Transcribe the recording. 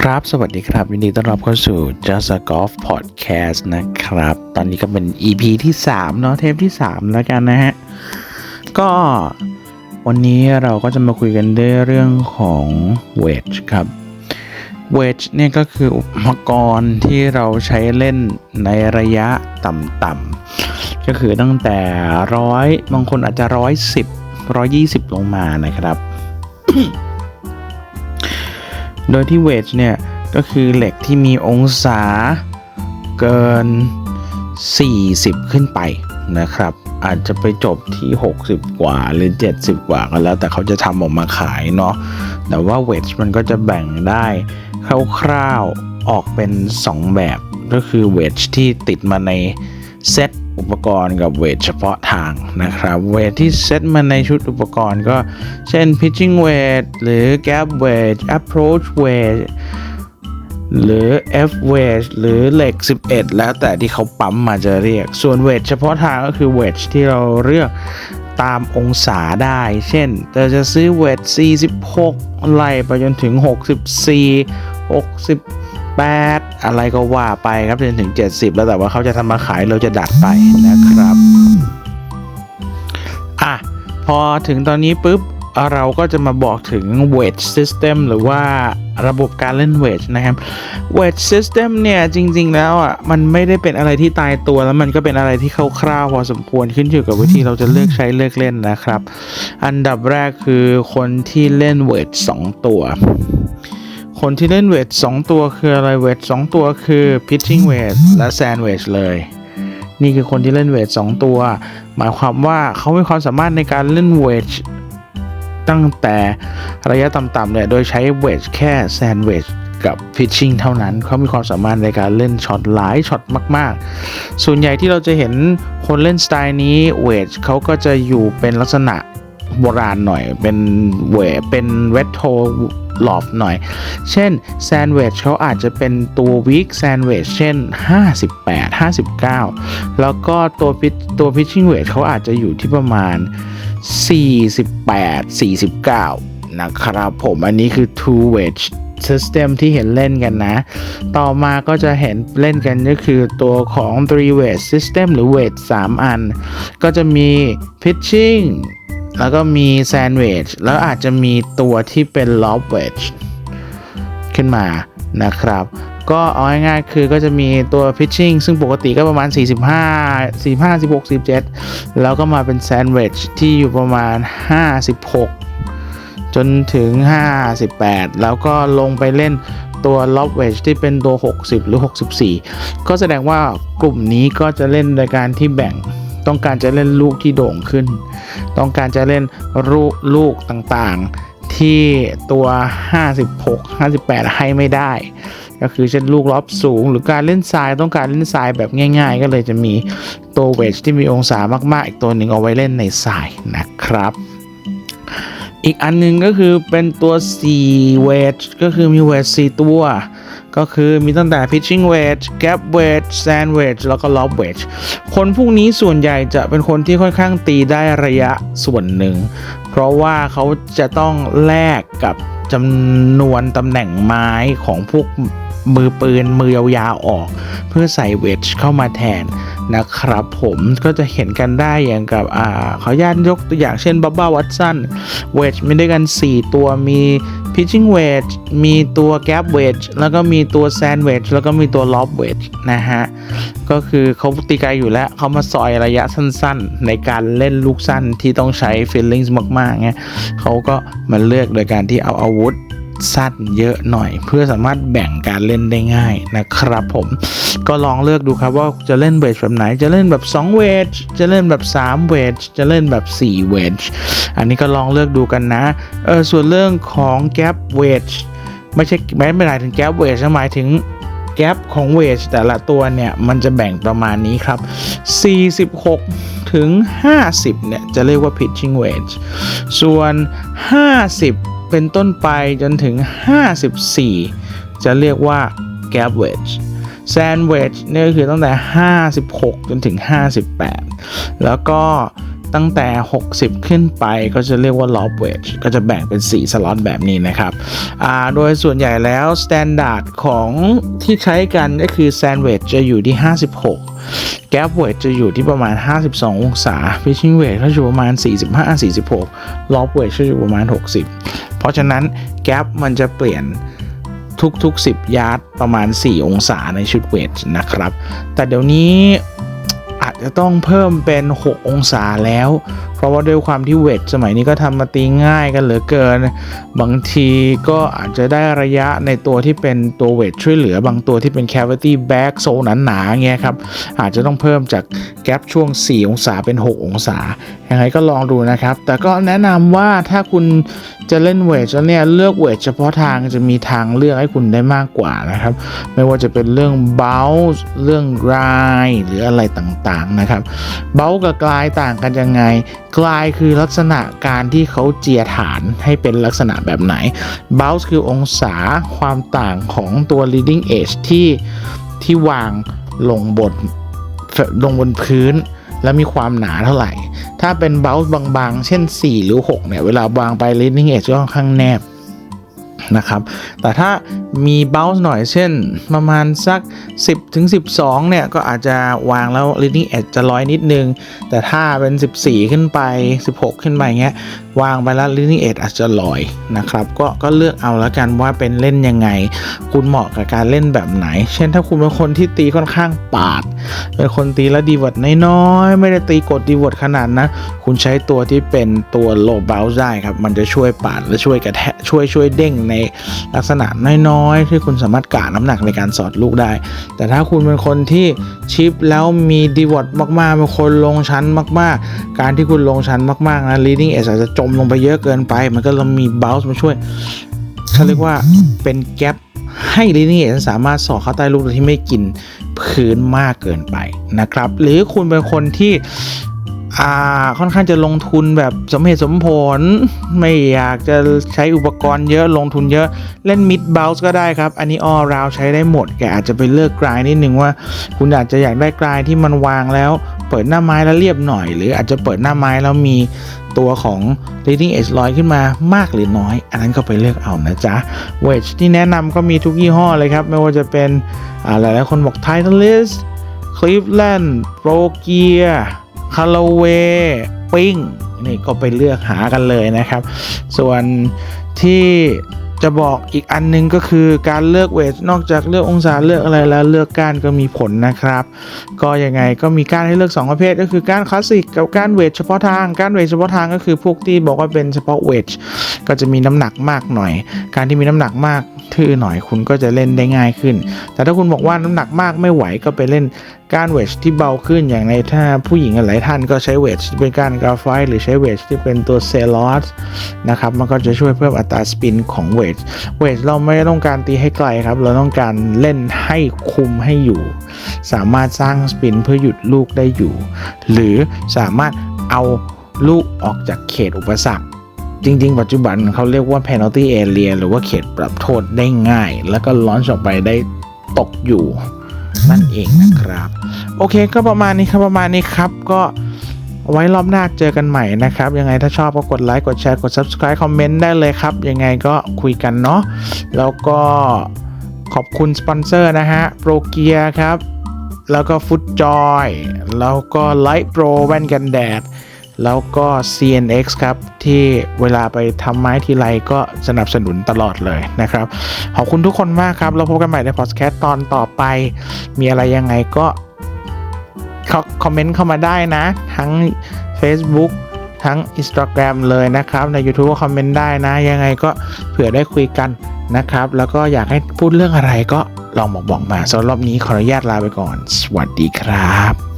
ครับ สวัสดีครับ ยินดีต้อนรับเข้าสู่ Just a Golf Podcast นะครับ ตอนนี้ก็เป็น EP ที่ 3 เนาะเทปที่ 3 แล้วกันนะฮะ ก็วันนี้เราก็จะมาคุยกันด้วยเรื่องของ Wedge ครับ Wedge เนี่ยก็คืออุปกรณ์ที่เราใช้เล่นในระยะต่ำๆก็คือตั้งแต่ร้อยบางคนอาจจะร้อยสิบร้อยยี่สิบลงมานะครับ โดยที่เวจเนี่ยก็คือเหล็กที่มีองศาเกิน 40 ขึ้นไปนะครับ อาจจะไปจบที่ 60 กว่าหรือ 70 กว่าก็แล้ว แต่เขาจะทำออกมาขายเนาะแต่ว่าเวจมันก็จะแบ่งได้คร่าวๆออกเป็น 2 แบบก็คือเวจที่ติดมาในเซต อุปกรณ์กับเวทเฉพาะทางนะครับ เวทที่เซตมาในชุดอุปกรณ์ก็เช่น pitching weight หรือ gap weight approach weight หรือ F weight หรือเหล็ก 11 แล้วแต่ที่เขาปั๊มมาจะเรียก ส่วนเวทเฉพาะทางก็คือเวทที่เราเลือกตามองศาได้ เช่นเราจะซื้อเวท46ไล่ไปจนถึง 64 60 8 อะไรก็ว่าไปครับจนถึง 70 แล้วแต่ว่าเขาจะทำมาขายเราจะดัดไปนะครับอะพอถึงตอนนี้ปุ๊บเราก็จะมาบอกถึง weight system หรือว่าระบบการเล่น weight นะครับ weight system เนี่ยจริง ๆ แล้วอะมันไม่ได้เป็นอะไรที่ตายตัวแล้วมันก็เป็นอะไรที่คร่าวๆพอสมควรขึ้นอยู่กับวิธีเราจะเลือกใช้เลือกเล่นนะครับ อันดับแรกคือคนที่เล่น weight 2ตัว คนที่เล่นเวท2ตัวคืออะไรเวท2ตัวคือ pitching weight และ sand weight เลย นี่คือคนที่เล่นเวท2ตัว หมายความว่าเขามีความสามารถในการเล่นเวทตั้งแต่ระยะต่ำๆเนี่ยโดยใช้เวทแค่ sand weight กับ pitching เท่านั้น เขามีความสามารถในการเล่นช็อตหลายช็อตมาก ๆ ส่วนใหญ่ที่เราจะเห็นคนเล่นสไตล์นี้เวทเขาก็จะอยู่เป็นลักษณะ โบราณหน่อย เป็นเวทเป็นเวทโทหลอฟหน่อย เช่นแซนด์วิชเขาอาจจะเป็นตัววิกแซนด์วิชเช่น 58 59 แล้วก็ตัวพิตัวพิชชิ่งเวทเขาอาจจะอยู่ที่ประมาณ 48 49 นะครับผมอันนี้คือ two wedge system ที่เห็นเล่นกันนะ ต่อมาก็จะเห็นเล่นกันก็คือตัวของ three wedge system หรือ wedge 3อัน ก็จะมี pitching แล้วก็มีแซนด์วิชแล้วอาจจะมีตัวที่เป็นล็อบเวชขึ้นมานะครับ ก็เอาง่ายๆคือก็จะมีตัวพิชชิ่งซึ่งปกติก็ประมาณ 45 45 16 17 แล้วก็มาเป็นแซนด์วิชที่อยู่ประมาณ 56 จนถึง 58 แล้วก็ลงไปเล่นตัวล็อบเวชที่เป็นตัว 60 หรือ 64 ก็แสดงว่ากลุ่มนี้ก็จะเล่นโดยการที่แบ่ง ต้องการจะเล่นลูกที่โด่งขึ้น ต้องการจะเล่นลูกลูกต่างๆ ที่ตัว 56 58 ให้ไม่ได้ ก็คือเช่นลูกล็อบสูง หรือการเล่นทรายต้องการเล่นทรายแบบง่าย ๆ ก็เลยจะมีตัวเวจที่มีองศามากๆ อีกตัวหนึ่งเอาไว้เล่นในทรายนะครับอีกอันนึงก็คือเป็นตัว4เวจก็คือมีเวจ4ตัว ก็คือมีตั้งแต่ pitching wedge gap wedge sand wedge แล้วก็ lob wedge คนพวกนี้ส่วนใหญ่จะเป็นคนที่ค่อนข้างตีได้ระยะส่วนหนึ่ง เพราะว่าเขาจะต้องแลกกับจำนวนตำแหน่งไม้ของพวกมือปืนมือยาวๆออก เพื่อใส่เวจเข้ามาแทนนะครับผมก็จะเห็นกันได้อย่างกับอ่าเขาญาตยกตัวอย่างเช่นบับบ้าวัตสันเวจมีด้วยกัน 4 ตัวมี pitching wedge มีตัว gap wedge แล้วก็มีตัว sand wedge แล้วก็มีตัว lob wedge นะฮะ ก็คือเขาตีไกลอยู่แล้วเขามาซอยระยะสั้นๆ ในการเล่นลูกสั้นที่ต้องใช้ feelings มากๆเงี้ยเขาก็มาเลือกโดยการที่เอาอาวุธ สั้นเยอะหน่อย เพื่อสามารถแบ่งการเล่นได้ง่ายนะครับผมก็ลองเลือกดูครับว่าจะเล่นเวทแบบไหนจะเล่นแบบ2เวทจะเล่นแบบ3เวทจะเล่นแบบ4เวทอันนี้ก็ลองเลือกดูกันนะเออส่วนเรื่องของแก p เวทไม่ใช่ไม่ไม่หมายถึงแก p เวทหมายถึงแก p ของเวทแต่ละตัวเนี่ย มันจะแบ่งประมาณนี้ครับ 46 ถึง 50 เนี่ย จะเรียกว่า pitching wedge ส่วน 50 เป็นต้นไปจนถึง 54 จะเรียกว่า gap wedge sand wedge เนี่ก็คือตั้งแต่ 56 จนถึง 58 แล้วก็ตั้งแต่ 60 ขึ้นไปก็จะเรียกว่า lob wedge ก็จะแบ่งเป็น 4 สล็อตแบบนี้นะครับ โดยส่วนใหญ่แล้ว standard ของที่ใช้กันก็คือ sand wedge จะอยู่ที่ 56 gap wedge จะอยู่ที่ประมาณ 52 องศา pitching wedge ก็อยู่ประมาณ 45-46 lob wedge จะอยู่ประมาณ 60 ราะฉะนั้น gap มันจะเปลี่ยนทุกๆ 10 ยาร์ดประมาณ 4 องศาในชุดเวทนะครับ แต่เดี๋ยวนี้อาจจะต้องเพิ่มเป็น 6 องศาแล้ว เพราะว่าด้วยความที่เวทสมัยนี้ก็ทำมาตีง่ายกันเหลือเกิน บางทีก็อาจจะได้ระยะในตัวที่เป็นตัวเวทช่วยเหลือบางตัวที่เป็น cavity bag โซหนาๆเงี้ยครับ อาจจะต้องเพิ่มจากแกลบช่วง 4 องศาเป็น 6 องศายังไงก็ลองดูนะครับ แต่ก็แนะนำว่าถ้าคุณจะเล่นเวทแล้วเนี่ยเลือกเวทเฉพาะทางจะมีทางเลือกให้คุณได้มากกว่านะครับ ไม่ว่าจะเป็นเรื่อง bounce เรื่อง grind หรืออะไรต่างๆนะครับ bounce กับ grind ต่างกันยังไง grind คือลักษณะการที่เขาเจียฐานให้เป็นลักษณะแบบไหน bounce คือองศาความต่างของตัว leading edge ที่ที่วางลงบนลงบนพื้น แล้วมีความหนาเท่าไหร่ ถ้าเป็นเบลส์บางๆ เช่น 4 หรือ 6 เนี่ย เวลาวางไป leading edge ก็ค่อนข้างแนบนะครับ แต่ถ้ามีเบลส์หน่อยเช่น ประมาณสัก 10ถึง12 เนี่ย ก็อาจจะวางแล้ว leading edge จะลอยนิดนึง แต่ถ้าเป็น 14 ขึ้นไป 16 ขึ้นไปเงี้ย วางไปแล้ว leading edge อาจจะลอยนะครับก็ก็เลือกเอาแล้วกันว่าเป็นเล่นยังไง คุณเหมาะกับการเล่นแบบไหน เช่นถ้าคุณเป็นคนที่ตีค่อนข้างปาดเป็นคนตีแล้วดีวอดน้อยๆไม่ได้ตีกดดีวอดขนาดนะ คุณใช้ตัวที่เป็นตัวโลบ o ลได้ครับมันจะช่วยปาดและช่วยกระแทกช่วยช่วยเด้งในลักษณะน้อยๆ ที่คุณสามารถกะน้ำหนักในการสอดลูกได้ แต่ถ้าคุณเป็นคนที่ชิปแล้วมีดีวอดมากๆเป็นคนลงชั้นมาก ๆ การที่คุณลงชั้นมากๆนะ leading edge อาจจะจมลงไปเยอะเกินไป มันก็เรามี bounce มาช่วยเขาเรียกว่าเป็นแกลให้ leading edge สามารถสอดเข้าใต้ลูกโดยที่ไม่กินพื้นมากเกินไปนะครับ หรือคุณเป็นคนที่อ่าค่อนข้างจะลงทุนแบบสมเหตุสมผล ไม่อยากจะใช้อุปกรณ์เยอะลงทุนเยอะเล่น mid bounce ก็ได้ครับ อันนี้ all round ใช้ได้หมด แกอาจจะไปเลือกกลายนิดนึงว่า คุณอาจจะอยากได้กลายที่มันวางแล้ว เปิดหน้าไม้แล้วเรียบหน่อย หรืออาจจะเปิดหน้าไม้แล้วมี ตัวของ leading edge ลอยขึ้นมามากหรือน้อย อันนั้นก็ไปเลือกเอานะจ๊ะ wedge ที่แนะนำก็มีทุกยี่ห้อเลยครับ ไม่ว่าจะเป็นอ่าหลายๆคนบอก Titleist Cleveland Pro Gear Callaway Ping นี่ก็ไปเลือกหากันเลยนะครับ ส่วนที่ จะบอกอีกอันนึงก็คือการเลือกเวทนอกจากเลือกองศาเลือกอะไรแล้วเลือกก้านก็มีผลนะครับ ก็ยังไงก็มีก้านให้เลือก 2 ประเภท ก็คือก้านคลาสสิกกับก้านเวทเฉพาะทางก้านเวทเฉพาะทางก็คือพวกที่บอกว่าเป็นเฉพาะเวทก็จะมีน้ำหนักมากหน่อย การที่มีน้ำหนักมากทื่อหน่อยคุณก็จะเล่นได้ง่ายขึ้น แต่ถ้าคุณบอกว่าน้ำหนักมากไม่ไหวก็ไปเล่นก้านเวทที่เบาขึ้นอย่างในถ้าผู้หญิงหลายท่านก็ใช้เวทที่เป็นก้านกราไฟต์หรือใช้เวทที่เป็นตัวเซลอสนะครับมันก็จะช่วยเพิ่มอัตราสปินของเวทเวทเราไม่ต้องการตีให้ไกลครับ เราต้องการเล่นให้คุมให้อยู่ สามารถสร้างสปินเพื่อหยุดลูกได้อยู่ หรือสามารถเอาลูกออกจากเขตอุปสรรคจริงๆ ปัจจุบันเขาเรียกว่า penalty area หรือว่าเขตปรับโทษได้ง่าย แล้วก็ล้อนออกไปได้ตกอยู่นั่นเองนะครับ โอเคก็ประมาณนี้ครับประมาณนี้ครับก็ ไว้รอบหน้าเจอกันใหม่นะครับ ยังไงถ้าชอบก็กดไลค์กดแชร์กด subscribe คอมเมนต์ได้เลยครับ ยังไงก็คุยกันเนาะแล้วก็ขอบคุณสปอนเซอร์นะฮะโปรเกียครับ แล้วก็ฟุตจอยแล้วก็ไลท์โปรแว่นกันแดด แล้วก็ CNX ครับ ที่เวลาไปทำไม้ทีไรก็สนับสนุนตลอดเลยนะครับ ขอบคุณทุกคนมากครับแล้วพบกันใหม่ในพอดแคสต์ตอนต่อไป มีอะไรยังไงก็ คอมเมนต์เข้ามาได้นะ ทั้ง Facebook ทั้ง Instagram เลยนะครับ ใน YouTube ก็คอมเมนต์ได้นะ ยังไงก็เผื่อได้คุยกันนะครับ แล้วก็อยากให้พูดเรื่องอะไรก็ลองบอกบอกมาสำหรับรอบนี้ขออนุญาตลาไปก่อน สวัสดีครับ